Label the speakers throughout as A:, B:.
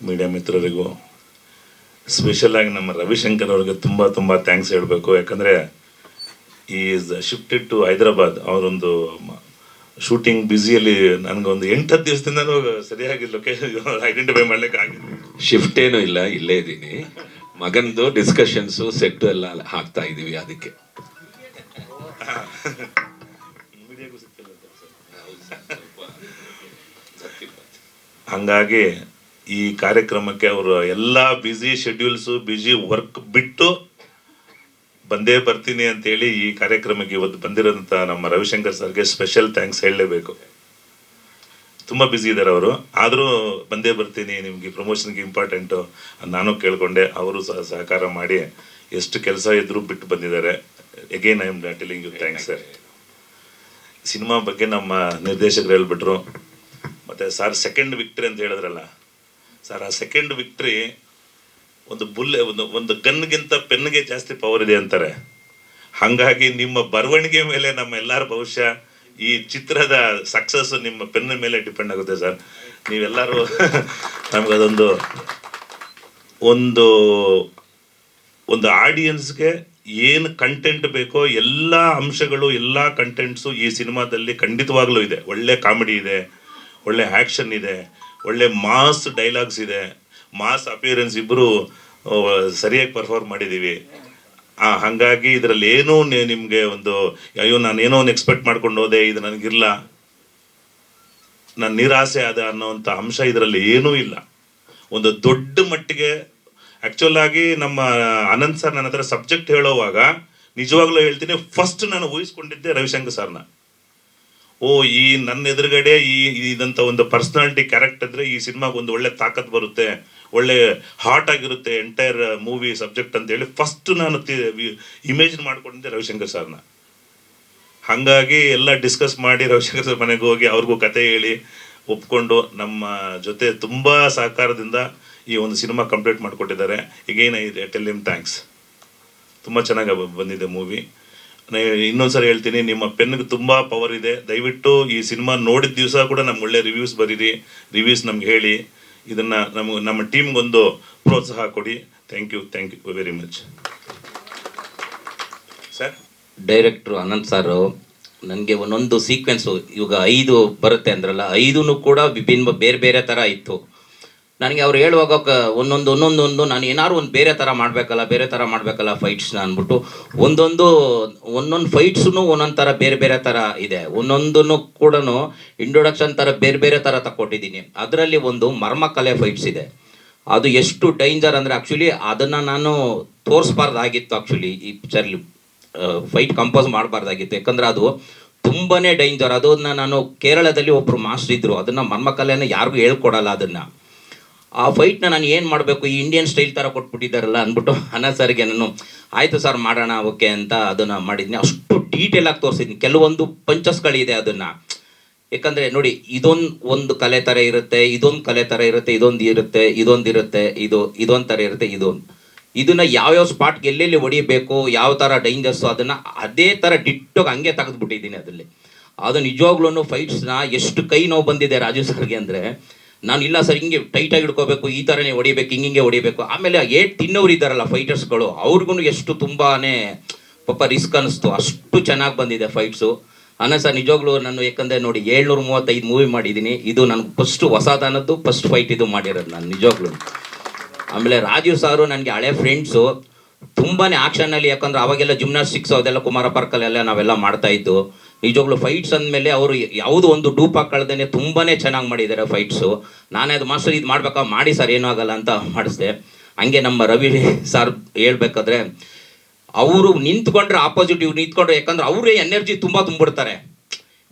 A: Media ಮಿತ್ರರಿಗೂ ಸ್ಪೆಷಲಾಗಿ ನಮ್ಮ ರವಿಶಂಕರ್ ಅವ್ರಿಗೆ ತುಂಬ ತುಂಬ ಥ್ಯಾಂಕ್ಸ್ ಹೇಳಬೇಕು. ಯಾಕಂದರೆ ಈಸ್ ಶಿಫ್ಟೆಡ್ ಟು ಹೈದರಾಬಾದ್ ಅವರೊಂದು ಶೂಟಿಂಗ್ ಬ್ಯುಸಿಯಲ್ಲಿ ನನಗೊಂದು ಎಂಟು ಹತ್ತು ದಿವಸದಿಂದ ಸರಿಯಾಗಿ ಲೊಕೇಶನ್ ಐಡೆಂಟಿಫೈ ಮಾಡ್ಲಿಕ್ಕೆ ಆಗಿದೆ
B: ಶಿಫ್ಟ್ ಏನೂ ಇಲ್ಲ ಇಲ್ಲೇ ಇದ್ದೀನಿ. ಮಗನದು ಡಿಸ್ಕಷನ್ಸು ಸೆಟ್ ಎಲ್ಲ ಹಾಕ್ತಾ ಇದ್ದೀವಿ ಅದಕ್ಕೆ.
A: ಹಂಗಾಗಿ ಈ ಕಾರ್ಯಕ್ರಮಕ್ಕೆ ಅವರು ಎಲ್ಲ ಬ್ಯುಸಿ ಶೆಡ್ಯೂಲ್ಸು ಬ್ಯುಸಿ ವರ್ಕ್ ಬಿಟ್ಟು ಬಂದೇ ಬರ್ತೀನಿ ಅಂತೇಳಿ ಈ ಕಾರ್ಯಕ್ರಮಕ್ಕೆ ಇವತ್ತು ಬಂದಿರೋಂಥ ನಮ್ಮ ರವಿಶಂಕರ್ ಸರ್ಗೆ ಸ್ಪೆಷಲ್ ಥ್ಯಾಂಕ್ಸ್ ಹೇಳಲೇಬೇಕು. ತುಂಬ ಬ್ಯುಸಿ ಇದ್ದಾರೆ ಅವರು. ಆದರೂ ಬಂದೇ ಬರ್ತೀನಿ, ನಿಮಗೆ ಪ್ರಮೋಷನ್ಗೆ ಇಂಪಾರ್ಟೆಂಟು ನಾನು ಕೇಳಿಕೊಂಡೆ, ಅವರು ಸಹ ಸಹಕಾರ ಮಾಡಿ ಎಷ್ಟು ಕೆಲಸ ಇದ್ದರೂ ಬಿಟ್ಟು ಬಂದಿದ್ದಾರೆ. Again I am telling you thanks sir cinema ಬಗ್ಗೆ ನಮ್ಮ ನಿರ್ದೇಶಕರು ಹೇಳ್ಬಿಟ್ರು. ಮತ್ತು ಸರ್ ಸೆಕೆಂಡ್ ವಿಕ್ಟ್ರಿ ಅಂತ ಹೇಳಿದ್ರಲ್ಲ ಸರ್, ಆ ಸೆಕೆಂಡ್ ವಿಕ್ಟ್ರಿ ಒಂದು ಬುಲ್ಲೆ ಒಂದು ಒಂದು ಗನ್ಗಿಂತ ಪೆನ್ಗೆ ಜಾಸ್ತಿ ಪವರ್ ಇದೆ ಅಂತಾರೆ. ಹಾಗಾಗಿ ನಿಮ್ಮ ಬರವಣಿಗೆ ಮೇಲೆ ನಮ್ಮ ಎಲ್ಲರ ಭವಿಷ್ಯ, ಈ ಚಿತ್ರದ ಸಕ್ಸಸ್ ನಿಮ್ಮ ಪೆನ್ ಮೇಲೆ ಡಿಪೆಂಡ್ ಆಗುತ್ತೆ ಸರ್. ನೀವೆಲ್ಲರೂ ನಮಗದೊಂದು ಒಂದು ಒಂದು ಆಡಿಯನ್ಸ್ಗೆ ಏನು ಕಂಟೆಂಟ್ ಬೇಕೋ ಎಲ್ಲ ಅಂಶಗಳು, ಎಲ್ಲ ಕಂಟೆಂಟ್ಸು ಈ ಸಿನಿಮಾದಲ್ಲಿ ಖಂಡಿತವಾಗ್ಲೂ ಇದೆ. ಒಳ್ಳೆ ಕಾಮಿಡಿ ಇದೆ, ಒಳ್ಳೆ ಆ್ಯಕ್ಷನ್ ಇದೆ. ಒಳ್ಳೆ ಮಾಸ್ ಡೈಲಾಗ್ಸ್ ಇದೆ. ಮಾಸ್ ಅಪಿಯರೆನ್ಸ್ ಇಬ್ಬರು ಸರಿಯಾಗಿ ಪರ್ಫಾರ್ಮ್ ಮಾಡಿದ್ದೀವಿ ಹಾಗಾಗಿ ಇದರಲ್ಲಿ ಏನೂ ನಿಮಗೆ ಒಂದು, ಅಯ್ಯೋ, ನಾನು ಏನೋ ಒಂದು ಎಕ್ಸ್ಪೆಕ್ಟ್ ಮಾಡ್ಕೊಂಡು ಹೋದೆ, ಇದು ನನಗಿಲ್ಲ. ನಾನು ನಿರಾಸೆ ಆದ ಅನ್ನೋವಂಥ ಅಂಶ ಇದರಲ್ಲಿ ಏನೂ ಇಲ್ಲ. ಒಂದು ದೊಡ್ಡ ಮಟ್ಟಿಗೆ ಆ್ಯಕ್ಚುಲ್ ಆಗಿ ನಮ್ಮ ಅನಂತ್ ಸರ್ ನನ್ನ ಹತ್ರ ಸಬ್ಜೆಕ್ಟ್ ಹೇಳೋವಾಗ ನಿಜವಾಗ್ಲೂ ಹೇಳ್ತೀನಿ ಫಸ್ಟ್ ನಾನು ಊಹಿಸ್ಕೊಂಡಿದ್ದೆ ರವಿಶಂಕರ್ ಸರ್ನ ಓ, ಈ ನನ್ನ ಎದುರುಗಡೆ ಈ ಇದಂಥ ಒಂದು ಪರ್ಸನಾಲಿಟಿ ಕ್ಯಾರೆಕ್ಟರ್ ಇದ್ರೆ ಈ ಸಿನಿಮಾಗೆ ಒಂದು ಒಳ್ಳೆ ತಾಕತ್ ಬರುತ್ತೆ, ಒಳ್ಳೆ ಹಾಟ್ ಆಗಿರುತ್ತೆ ಎಂಟೈರ್ ಮೂವಿ ಸಬ್ಜೆಕ್ಟ್ ಅಂತ ಹೇಳಿ ಫಸ್ಟ್ ನಾನು ಇಮೇಜಿನ್ ಮಾಡ್ಕೊಂಡಿದ್ದೆ ರವಿಶಂಕರ್ ಸರ್ನ. ಹಾಗಾಗಿ ಎಲ್ಲ ಡಿಸ್ಕಸ್ ಮಾಡಿ ರವಿಶಂಕರ್ ಸರ್ ಮನೆಗೆ ಹೋಗಿ ಅವ್ರಿಗೂ ಕತೆ ಹೇಳಿ ಒಪ್ಕೊಂಡು ನಮ್ಮ ಜೊತೆ ತುಂಬ ಸಹಕಾರದಿಂದ ಈ ಒಂದು ಸಿನಿಮಾ ಕಂಪ್ಲೀಟ್ ಮಾಡಿಕೊಟ್ಟಿದ್ದಾರೆ. ಈಗೇನ ಟೆಲ್ ಇಮ್ ಥ್ಯಾಂಕ್ಸ್ ತುಂಬ ಚೆನ್ನಾಗಿ ಬಂದಿದೆ ಮೂವಿ ಇನ್ನೊಂದ್ಸರಿ ಹೇಳ್ತೀನಿ, ನಿಮ್ಮ ಪೆನ್ಗೆ ತುಂಬ ಪವರ್ ಇದೆ. ದಯವಿಟ್ಟು ಈ ಸಿನಿಮಾ ನೋಡಿದ ದಿವಸ ಕೂಡ ನಮ್ಗೆ ಒಳ್ಳೆ ರಿವ್ಯೂಸ್ ಬರೀರಿ. ರಿವ್ಯೂಸ್ ನಮ್ಗೆ ಹೇಳಿ. ಇದನ್ನು ನಮ್, ನಮ್ಮ ಟೀಮ್ಗೊಂದು ಪ್ರೋತ್ಸಾಹ ಕೊಡಿ. Thank you thank you very much sir
C: director Anant sir ನನಗೆ ಒಂದೊಂದು ಸೀಕ್ವೆನ್ಸು ಇವಾಗ ಐದು ಬರುತ್ತೆ ಅಂದ್ರಲ್ಲ ಐದೂ ಕೂಡ ವಿಭಿನ್ನ ಬೇರೆ ಬೇರೆ ಥರ ಇತ್ತು. ನನಗೆ ಅವ್ರು ಹೇಳುವಾಗ ಒಂದೊಂದು ಒಂದೊಂದು, ಒಂದು, ನಾನು ಏನಾದ್ರು ಒಂದು ಬೇರೆ ಥರ ಮಾಡಬೇಕಲ್ಲ, ಬೇರೆ ಥರ ಮಾಡಬೇಕಲ್ಲ ಫೈಟ್ಸ್ನ ಅಂದ್ಬಿಟ್ಟು, ಒಂದೊಂದು ಒಂದೊಂದು ಫೈಟ್ಸ್ನು ಒಂದೊಂದು ಥರ ಬೇರೆ ಬೇರೆ ಥರ ಇದೆ. ಒಂದೊಂದನ್ನು ಕೂಡ ಇಂಟ್ರೊಡಕ್ಷನ್ ಥರ ಬೇರೆ ಬೇರೆ ಥರ ತಗೊಟ್ಟಿದ್ದೀನಿ ಅದರಲ್ಲಿ ಒಂದು ಮರ್ಮಕಲೆ ಫೈಟ್ಸ್ ಇದೆ. ಅದು ಎಷ್ಟು ಡೇಂಜರ್ ಅಂದರೆ ಆ್ಯಕ್ಚುಲಿ ಅದನ್ನು ನಾನು ತೋರಿಸ್ಬಾರ್ದಾಗಿತ್ತು ಆ್ಯಕ್ಚುಲಿ ಈ ಪಿಕ್ಚರ್ಲಿ ಫೈಟ್ ಕಂಪೋಸ್ ಮಾಡಬಾರ್ದಾಗಿತ್ತು. ಯಾಕಂದರೆ ಅದು ತುಂಬಾ ಡೇಂಜರ್ ಅದನ್ನ ನಾನು ಕೇರಳದಲ್ಲಿ ಒಬ್ಬರು ಮಾಸ್ಟರ್ ಅದನ್ನು ಮರ್ಮಕಲೆನ ಯಾರಿಗೂ ಹೇಳ್ಕೊಡಲ್ಲ ಅದನ್ನ. ಆ ಫೈಟ್ನ ನಾನು ಏನು ಮಾಡಬೇಕು? ಈ ಇಂಡಿಯನ್ ಸ್ಟೈಲ್ ಥರ ಕೊಟ್ಬಿಟ್ಟಿದ್ದಾರಲ್ಲ ಅಂದ್ಬಿಟ್ಟು ಅನಾ ಸರ್ಗೆ ನಾನು, ಆಯಿತು ಸರ್ ಮಾಡೋಣ ಓಕೆ ಅಂತ ಅದನ್ನು ಮಾಡಿದ್ನಿ. ಅಷ್ಟು ಡೀಟೇಲ್ ಆಗಿ ತೋರಿಸಿದ್ನಿ. ಕೆಲವೊಂದು ಪಂಚಸ್ಗಳಿದೆ ಅದನ್ನು. ಯಾಕಂದರೆ ನೋಡಿ, ಇದೊಂದು ಒಂದು ಕಲೆ ಥರ ಇರುತ್ತೆ, ಇದೊಂದು ಕಲೆ ಥರ ಇರುತ್ತೆ, ಇದೊಂದು ಇರುತ್ತೆ ಇದೊಂದು ಇರುತ್ತೆ, ಇದು, ಇದೊಂದು ಥರ ಇರುತ್ತೆ, ಇದೊಂದು. ಇದನ್ನ ಯಾವ್ಯಾವ ಸ್ಪಾಟ್ಗೆ ಎಲ್ಲೆಲ್ಲಿ ಹೊಡಿಬೇಕು, ಯಾವ ಥರ ಡೇಂಜರ್ಸು ಅದನ್ನ ಅದೇ ಥರ ಡಿಟ್ಟೋಗಿ ಹಂಗೆ ತೆಗೆದುಬಿಟ್ಟಿದ್ದೀನಿ ಅದರಲ್ಲಿ. ಅದು ನಿಜವಾಗ್ಲೂ ಫೈಟ್ಸ್ನ ಎಷ್ಟು ಕೈ ನೋವು ಬಂದಿದೆ ರಾಜು ಸರ್ಗೆ ಅಂದರೆ ನಾನು ಇಲ್ಲ ಸರ್, ಹಿಂಗೆ ಟೈಟಾಗಿ ಹಿಡ್ಕೋಬೇಕು, ಈ ಥರನೇ ಹೊಡಿಬೇಕು, ಹಿಂಗೆ ಹೊಡಿಬೇಕು. ಆಮೇಲೆ ಏಟ್ ತಿನ್ನೋರು ಇದ್ದಾರಲ್ಲ ಫೈಟರ್ಸ್ಗಳು ಅವ್ರಿಗೂ ಎಷ್ಟು ತುಂಬಾನೇ ಪಾಪ ರಿಸ್ಕ್ ಅನ್ನಿಸ್ತು ಅಷ್ಟು ಚೆನ್ನಾಗಿ ಬಂದಿದೆ ಫೈಟ್ಸು ಅನ್ನ ಸರ್, ನಿಜವಾಗ್ಲೂ ನಾನು ಯಾಕಂದರೆ ನೋಡಿ ಏಳ್ನೂರ ಮೂವತ್ತೈದು ಮೂವಿ ಮಾಡಿದ್ದೀನಿ. ಇದು ನನಗೆ ಫಸ್ಟ್ ಹೊಸದಾನದ್ದು ಫಸ್ಟ್ ಫೈಟ್ ಇದು ಮಾಡಿರೋದು ನಾನು, ನಿಜವಾಗ್ಲೂ. ಆಮೇಲೆ ರಾಜೀವ್ ಸಾರು, ನನಗೆ ಹಳೆ ಫ್ರೆಂಡ್ಸು ತುಂಬಾನೇ ಆಕ್ಷನಲ್ಲಿ ಯಾಕಂದ್ರೆ ಅವಾಗೆಲ್ಲ ಜಿಮ್ನಾಸ್ಟಿಕ್ಸ್ ಅದೆಲ್ಲ ಕುಮಾರ ಪಾರ್ಕಲ್ಲೆಲ್ಲ ನಾವೆಲ್ಲ ಮಾಡ್ತಾ ಇದ್ದು, ನಿಜವಾಗ್ಲೂ ಫೈಟ್ಸ್ ಅಂದಮೇಲೆ ಅವರು ಯಾವುದೋ ಒಂದು ಡೂಪ್ ಹಾಕಳ್ದೇನೆ ತುಂಬಾನೇ ಚೆನ್ನಾಗಿ ಮಾಡಿದ್ದಾರೆ ಫೈಟ್ಸು ನಾನೇ ಅದು ಮಾಸ್ಟರ್ ಇದು ಮಾಡ್ಬೇಕಾ? ಮಾಡಿ ಸರ್ ಏನೂ ಆಗಲ್ಲ ಅಂತ ಮಾಡಿಸ್ದೆ. ಹಂಗೆ ನಮ್ಮ ರವಿ ಸರ್ ಹೇಳ್ಬೇಕಾದ್ರೆ, ಅವರು ನಿಂತ್ಕೊಂಡ್ರೆ ಆಪೋಸಿಟ್ ಇವ್ರು ನಿಂತ್ಕೊಂಡ್ರೆ, ಯಾಕಂದ್ರೆ ಅವರೇ ಎನರ್ಜಿ ತುಂಬ ತುಂಬಿಡ್ತಾರೆ.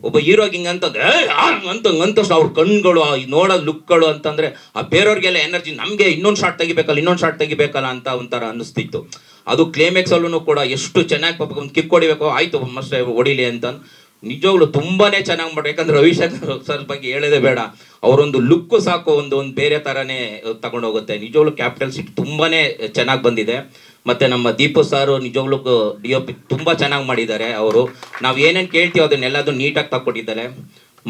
C: ಒಬ್ಬ ಹೀರೋಗೆ ಹಿಂಗಂತಂದ್ರೆ ಅಂತ ಅಂತಷ್ಟು ಅವ್ರ ಕಣ್ಗಳು ನೋಡೋ ಲುಕ್ಗಳು ಅಂತಂದ್ರೆ, ಆ ಬೇರೆಯವ್ರಿಗೆಲ್ಲ ಎನರ್ಜಿ ನಮಗೆ ಇನ್ನೊಂದು ಶಾಟ್ ತೆಗಿಬೇಕಲ್ಲ, ಇನ್ನೊಂದು ಶಾಟ್ ತೆಗಿಬೇಕಲ್ಲ ಅಂತ ಒಂಥರ ಅನ್ನಿಸ್ತಿತ್ತು. ಅದು ಕ್ಲೈಮ್ಯಾಕ್ಸ್ ಅಲ್ಲೂ ಕೂಡ ಎಷ್ಟು ಚೆನ್ನಾಗಿ ಪಾಪ ಒಂದು ಕಿಕ್ ಹೊಡಿಬೇಕು, ಆಯ್ತು ಮಸ್ತ್ ಹೊಡಿಲಿ ಅಂತ. ನಿಜವಾಗ್ಲೂ ತುಂಬಾನೇ ಚೆನ್ನಾಗಿ ಮಾಡಿ ಯಾಕಂದ್ರೆ ರವಿಶಂಕರ್ ಸರ್ ಬಗ್ಗೆ ಹೇಳೋದೇ ಬೇಡ. ಅವರೊಂದು ಲುಕ್ ಸಾಕು, ಒಂದು ಒಂದು ಬೇರೆ ಥರನೇ ತಗೊಂಡು ಹೋಗುತ್ತೆ ನಿಜವಾಗ್ಲೂ ಕ್ಯಾಪಿಟಲ್ ಸಿಟಿ ತುಂಬಾನೇ ಚೆನ್ನಾಗಿ ಬಂದಿದೆ. ಮತ್ತೆ ನಮ್ಮ ದೀಪು ಸಾರು ನಿಜವಾಗ್ಲೂ ಡಿ ಒ ಪಿ ತುಂಬ ಚೆನ್ನಾಗಿ ಮಾಡಿದ್ದಾರೆ ಅವರು. ನಾವು ಏನೇನು ಕೇಳ್ತೀವಿ ಅದನ್ನೆಲ್ಲದು ನೀಟಾಗಿ ತಕ್ಕೊಟ್ಟಿದ್ದಾರೆ.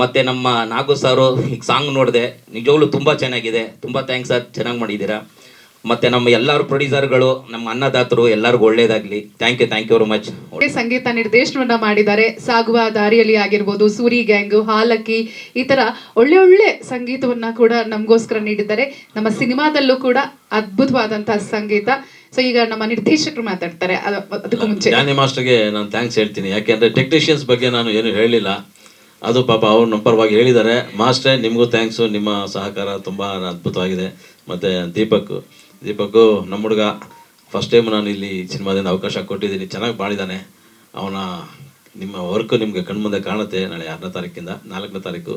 C: ಮತ್ತೆ ನಮ್ಮ ನಾಗು ಸಾರು ಈಗ ಸಾಂಗ್ ನೋಡಿದೆ. ನಿಜವಾಗ್ಲೂ ತುಂಬ ಚೆನ್ನಾಗಿದೆ. ತುಂಬ ಥ್ಯಾಂಕ್ಸ್ ಸರ್. ಚೆನ್ನಾಗಿ ಮಾಡಿದ್ದೀರಾ? ಮತ್ತು ನಮ್ಮ ಎಲ್ಲರೂ ಪ್ರೊಡ್ಯೂಸರ್ಗಳು ನಮ್ಮ ಅನ್ನದಾತರು ಎಲ್ಲರಿಗೂ ಒಳ್ಳೇದಾಗಲಿ. Thank you thank you very much
D: ಒಳ್ಳೆ ಸಂಗೀತ ನಿರ್ದೇಶನವನ್ನ ಮಾಡಿದ್ದಾರೆ. ಸಾಗುವ ದಾರಿಯಲ್ಲಿ ಆಗಿರ್ಬೋದು ಸೂರಿ ಗ್ಯಾಂಗ್ ಹಾಲಕ್ಕಿ ಈ ತರ ಒಳ್ಳೆ ಒಳ್ಳೆ ಸಂಗೀತವನ್ನ ಕೂಡ ನಮಗೋಸ್ಕರ ನೀಡಿದ್ದಾರೆ. ನಮ್ಮ ಸಿನಿಮಾದಲ್ಲೂ ಕೂಡ ಅದ್ಭುತವಾದಂತಹ ಸಂಗೀತ. ಸೊ ಈಗ ನಮ್ಮ ನಿರ್ದೇಶಕರು ಮಾತಾಡ್ತಾರೆ. ಅದು- ಅದಕ್ಕೂ ಮುಂಚೆ.
E: ಜ್ಞಾನಿ ಮಾಸ್ಟರ್ಗೆ ನಾನು ಥ್ಯಾಂಕ್ಸ್ ಹೇಳ್ತೀನಿ. ಯಾಕೆಂದರೆ ಟೆಕ್ನಿಷಿಯನ್ಸ್ ಬಗ್ಗೆ ನಾನು ಏನು ಹೇಳಿಲ್ಲ. ಅದು ಪಾಪ ಅವ್ರು ನಮ್ಮ ಪರವಾಗಿ ಹೇಳಿದ್ದಾರೆ. ಮಾಸ್ಟ್ರೇ ನಿಮಗೂ ಥ್ಯಾಂಕ್ಸು ನಿಮ್ಮ ಸಹಕಾರ ತುಂಬ ಅದ್ಭುತವಾಗಿದೆ. ಮತ್ತು ದೀಪಕ್. ದೀಪಕ್ ನಮ್ಮ ಹುಡುಗ. ಫಸ್ಟ್ ಟೈಮ್ ನಾನು ಇಲ್ಲಿ ಸಿನಿಮಾದಿಂದ ಅವಕಾಶ ಕೊಟ್ಟಿದ್ದೀನಿ. ಚೆನ್ನಾಗಿ ಬಾಳಿದ್ದಾನೆ ಅವನ, ನಿಮ್ಮ ವರ್ಕ್ ನಿಮಗೆ ಕಣ್ಮುಂದೆ ಕಾಣುತ್ತೆ ನಾಳೆ ಆರನೇ ತಾರೀಕಿಂದ, ನಾಲ್ಕನೇ ತಾರೀಕು.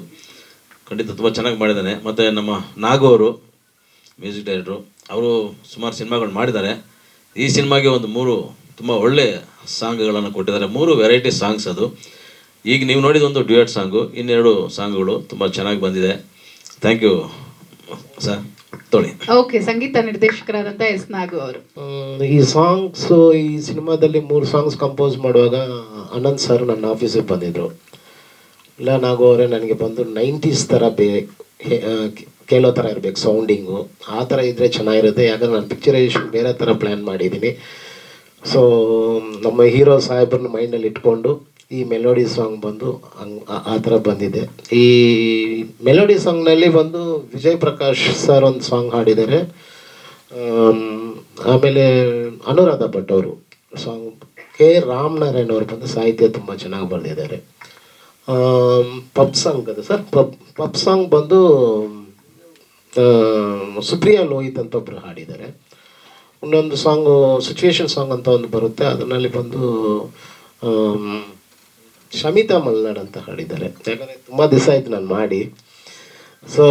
E: ಖಂಡಿತ ತುಂಬ ಚೆನ್ನಾಗಿ ಮಾಡಿದ್ದಾನೆ ಮತ್ತು ನಮ್ಮ ನಾಗು ಅವರು ಮ್ಯೂಸಿಕ್ ಡೈರೆಕ್ಟ್ರು ಅವರು ಸುಮಾರು ಸಿನಿಮಾಗಳು ಮಾಡಿದ್ದಾರೆ. ಈ ಸಿನಿಮಾಗೆ ಒಂದು ಮೂರು ತುಂಬ ಒಳ್ಳೆ ಸಾಂಗ್ಗಳನ್ನು ಕೊಟ್ಟಿದ್ದಾರೆ. ಮೂರು ವೆರೈಟಿ ಸಾಂಗ್ಸ್ ಅದು. ಈಗ ನೀವು ನೋಡಿದ ಒಂದು ಡ್ಯೂಯಟ್ ಸಾಂಗು, ಇನ್ನೆರಡು ಸಾಂಗ್ಗಳು ತುಂಬ ಚೆನ್ನಾಗಿ ಬಂದಿದೆ. ಥ್ಯಾಂಕ್ ಯು ಸರ್ ತೊಳಿ.
D: ಓಕೆ ಸಂಗೀತ ನಿರ್ದೇಶಕರಾದಂತ ಎಸ್ ನಾಗು ಅವರು.
F: ಈ ಸಾಂಗ್ಸ್ ಈ ಸಿನಿಮಾದಲ್ಲಿ ಮೂರು ಸಾಂಗ್ಸ್ ಕಂಪೋಸ್ ಮಾಡುವಾಗ ಅನಂತ್ ಸರ್ ನನ್ನ ಆಫೀಸಿಗೆ ಬಂದಿದ್ರು. ಇಲ್ಲ ನಾಗು ಅವರೇ ನನಗೆ ಬಂದು ನೈಂಟೀಸ್ ಥರ ಬೇ ಕೇಳೋ ಥರ ಇರಬೇಕು ಸೌಂಡಿಂಗು ಆ ಥರ ಇದ್ದರೆ ಚೆನ್ನಾಗಿರುತ್ತೆ. ಯಾಕಂದ್ರೆ ನಾನು ಪಿಕ್ಚರೈಸೇಷನ್ ಬೇರೆ ಥರ ಪ್ಲ್ಯಾನ್ ಮಾಡಿದ್ದೀನಿ. ಸೊ ನಮ್ಮ ಹೀರೋ ಸಾಹೇಬ್ರನ್ನ ಮೈಂಡಲ್ಲಿ ಇಟ್ಕೊಂಡು ಈ ಮೆಲೋಡಿ ಸಾಂಗ್ ಬಂದು ಆ- ಥರ ಬಂದಿದೆ. ಈ ಮೆಲೋಡಿ ಸಾಂಗ್ನಲ್ಲಿ ಬಂದು ವಿಜಯ್ ಪ್ರಕಾಶ್ ಸರ್ ಒಂದು ಸಾಂಗ್ ಹಾಡಿದ್ದಾರೆ. ಆಮೇಲೆ ಅನುರಾಧ ಭಟ್ ಅವರು ಸಾಂಗ್ ಕೆ ರಾಮನಾರಾಯಣ್ ಅವರು ಬಂದು ಸಾಹಿತ್ಯ ತುಂಬ ಚೆನ್ನಾಗಿ ಬರೆದಿದ್ದಾರೆ. ಪಪ್ ಸಾಂಗ್ ಅದು ಸರ್ ಪಪ್ ಪಪ್ ಸಾಂಗ್ ಬಂದು ಸುಪ್ರಿಯಾ ಲೋಹಿತ್ ಅಂತ ಒಬ್ಬರು ಹಾಡಿದ್ದಾರೆ. ಇನ್ನೊಂದು ಸಾಂಗು ಸಿಚುವೇಶನ್ ಸಾಂಗ್ ಅಂತ ಒಂದು ಬರುತ್ತೆ. ಅದರಲ್ಲಿ ಬಂದು ಶಮಿತಾ ಮಲ್ನಾಡ್ ಅಂತ ಹಾಡಿದ್ದಾರೆ. ಯಾಕಂದರೆ ತುಂಬ ದಿವಸ ಆಯಿತು ನಾನು ಮಾಡಿ. ಸೊ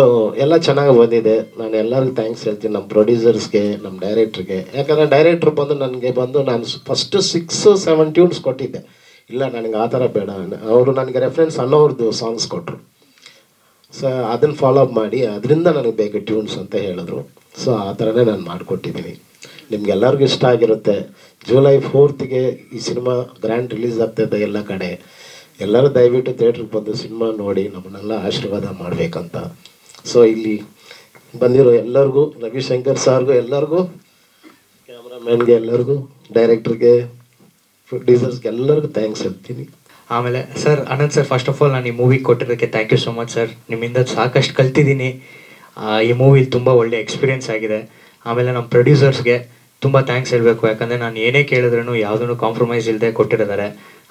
F: ಎಲ್ಲ ಚೆನ್ನಾಗಿ ಬಂದಿದೆ. ನಾನು ಎಲ್ಲರಿಗೂ ಥ್ಯಾಂಕ್ಸ್ ಹೇಳ್ತೀನಿ. ನಮ್ಮ ಪ್ರೊಡ್ಯೂಸರ್ಸ್ಗೆ ನಮ್ಮ ಡೈರೆಕ್ಟ್ರಿಗೆ ಯಾಕಂದರೆ ಡೈರೆಕ್ಟ್ರ್ ಬಂದು ನನಗೆ ಬಂದು ನಾನು ಫಸ್ಟು ಸಿಕ್ಸ್ ಸೆವೆನ್ ಟ್ಯೂನ್ಸ್ ಕೊಟ್ಟಿದ್ದೆ. ಇಲ್ಲ, ನನಗೆ ಆ ಥರ ಬೇಡ. ಅವರು ನನಗೆ ರೆಫರೆನ್ಸ್ ಅನ್ನೋರ್ದು ಸಾಂಗ್ಸ್ ಕೊಟ್ಟರು ಸೊ ಅದನ್ನು ಫಾಲೋ ಅಪ್ ಮಾಡಿ, ಅದರಿಂದ ನನಗೆ ಬೇಕು ಟ್ಯೂನ್ಸ್ ಅಂತ ಹೇಳಿದ್ರು. ಸೊ ಆ ಥರನೇ ನಾನು ಮಾಡಿಕೊಟ್ಟಿದ್ದೀನಿ. ನಿಮ್ಗೆಲ್ಲರಿಗೂ ಇಷ್ಟ ಆಗಿರುತ್ತೆ. ಜುಲೈ ಫೋರ್ತ್ಗೆ ಈ ಸಿನಿಮಾ ಗ್ರ್ಯಾಂಡ್ ರಿಲೀಸ್ ಆಗ್ತಾಯಿದೆ ಎಲ್ಲ ಕಡೆ. ಎಲ್ಲರೂ ದಯವಿಟ್ಟು ಥಿಯೇಟ್ರಿಗೆ ಬಂದು ಸಿನಿಮಾ ನೋಡಿ, ನಮ್ಮನ್ನೆಲ್ಲ ಆಶೀರ್ವಾದ ಮಾಡಬೇಕಂತ. ಸೊ ಇಲ್ಲಿ ಬಂದಿರೋ ಎಲ್ಲರಿಗೂ, ರವಿಶಂಕರ್ ಸಾರ್ಗೂ ಎಲ್ಲರಿಗೂ, ಕ್ಯಾಮ್ರಾಮ್ಯಾನ್ಗೆ ಎಲ್ಲರಿಗೂ, ಡೈರೆಕ್ಟ್ರಿಗೆ, ಪ್ರೊಡ್ಯೂಸರ್ಸ್ಗೆ ಎಲ್ಲರಿಗೂ ಥ್ಯಾಂಕ್ಸ್ ಹೇಳ್ತೀನಿ.
G: ಆಮೇಲೆ, sir, Anant sir first of all ನಾನು ಈ ಮೂವಿ ಕೊಟ್ಟಿದ್ದಕ್ಕೆ thank you so much sir ನಿಮ್ಮಿಂದ ಸಾಕಷ್ಟು ಕಲ್ತಿದ್ದೀನಿ. ಈ ಮೂವಿಲಿ ತುಂಬ ಒಳ್ಳೆ ಎಕ್ಸ್ಪೀರಿಯನ್ಸ್ ಆಗಿದೆ. ಆಮೇಲೆ ನಮ್ಮ ಪ್ರೊಡ್ಯೂಸರ್ಸ್ಗೆ ತುಂಬ ಥ್ಯಾಂಕ್ಸ್ ಹೇಳಬೇಕು. ಯಾಕಂದರೆ ನಾನು ಏನೇ ಕೇಳಿದ್ರೂ ಯಾವುದನ್ನು ಕಾಂಪ್ರಮೈಸ್ ಇಲ್ಲದೆ ಕೊಟ್ಟಿರ್ತಾರೆ.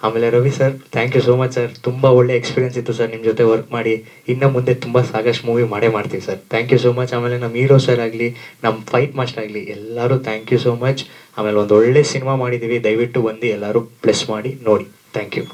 G: ಆಮೇಲೆ Ravi sir thank you so much sir ತುಂಬ ಒಳ್ಳೆ ಎಕ್ಸ್ಪೀರಿಯನ್ಸ್ ಇತ್ತು ಸರ್ ನಿಮ್ಮ ಜೊತೆ ವರ್ಕ್ ಮಾಡಿ. ಇನ್ನು ಮುಂದೆ ತುಂಬ ಸಾಕಷ್ಟು ಮೂವಿ ಮಾಡೇ ಮಾಡ್ತೀವಿ sir thank you so much ಆಮೇಲೆ ನಮ್ಮ ಹೀರೋ ಸರ್ ಆಗಲಿ ನಮ್ಮ ಫೈಟ್ ಮಾಸ್ಟರ್ ಆಗಲಿ, ಎಲ್ಲರೂ ಥ್ಯಾಂಕ್ ಯು ಸೋ ಮಚ್ ಆಮೇಲೆ ಒಂದು ಒಳ್ಳೆ ಸಿನಿಮಾ ಮಾಡಿದ್ದೀವಿ ದಯವಿಟ್ಟು ಬಂದು ಎಲ್ಲರೂ ಪ್ಲಸ್ ಮಾಡಿ ನೋಡಿ. Thank you